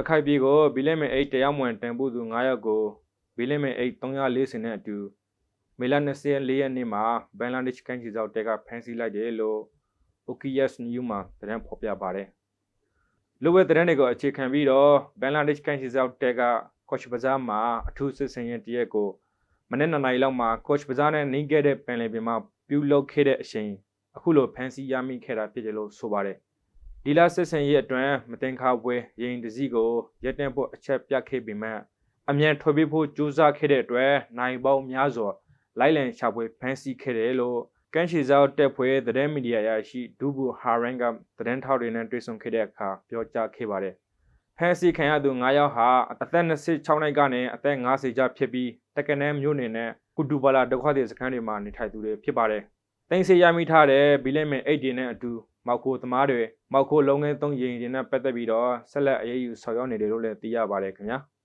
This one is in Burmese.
ရခိုင်ပြည်ကိုဘီလင်းမင်အိတ်တရားမဝင်တန်ဖို့သူ9ယောက်ကိုဘီလင်းမင်အိတ်340နဲ့အတူမေလ24ရက်နေ့မှာဘန်လာဒေ့ရှ်ကန်ချီဇောက်တဲကဖမ်းဆီးလိုက်တယ်လို့ OKS News မှာသတင်းဖော်ပြပါတယ်။လူဝဲသတင်းတွေကိုအခြေခံပြီးတော့ဘန်လာဒေ့ရှ်ကန်ချီဇောက်တဲကကော့ချ်ဘဇာမှာအထူးစစ်စင်ရင်တရက်ကိုမနေ့နှစ်နာရီလောက်မှာကော့ချ်ဘဇာနဲ့နှင်းခဲ့တဲ့ပင်လယ်ပြင်မှာပြုလုပ်ခဲ့တဲ့အချိန်အခုလိုဖမ်းဆီးရမိခဲ့တာဖြစ်တယ်လို့ဆိုပါတယ်။ ဒီလာစစ်စင်ရေးအတွင်းမတင်ခါပွဲရင်တစည်းကိုရက်တင်ဖို့အချက်ပြခဲ့ပေမဲ့အမြန်ထွက်ပြေးဖို့ကြိုးစားခဲ့တဲ့အတွက်နိုင်ပေါင်းများစွာလိုက်လံရှာဖွေဖမ်းဆီးခဲ့တယ်လို့ကန်ရှီဇောက်တက်ဖွဲ့သတင်းမီဒီယာရရှိဒူဘူဟာရန်ကသတင်းထောက်တွေနဲ့တွေ့ဆုံခဲ့တဲ့အခါပြောကြားခဲ့ပါတယ်။ဖမ်းဆီးခံရသူ9ယောက်ဟာအသက်26နှစ်ကနေအသက်50ကြားဖြစ်ပြီးတက္ကနဲမြို့နယ်နဲ့ကုတူပါလာဒုက္ခသည်စခန်းတွေမှာနေထိုင်သူတွေဖြစ်ပါတယ်။တင်စီရမိထားတဲ့ဘီလင်းမင်အိတ်ဒီနဲ့အတူ မောက်ခိုသမားတွေမောက်ခိုလုံးငန်းသုံးရင်တွေနဲ့ပတ်သက်ပြီးတော့ဆက်လက်အရေးယူဆောင်ရွက်နေတယ်လို့လည်းသိရပါတယ်ခင်ဗျာ။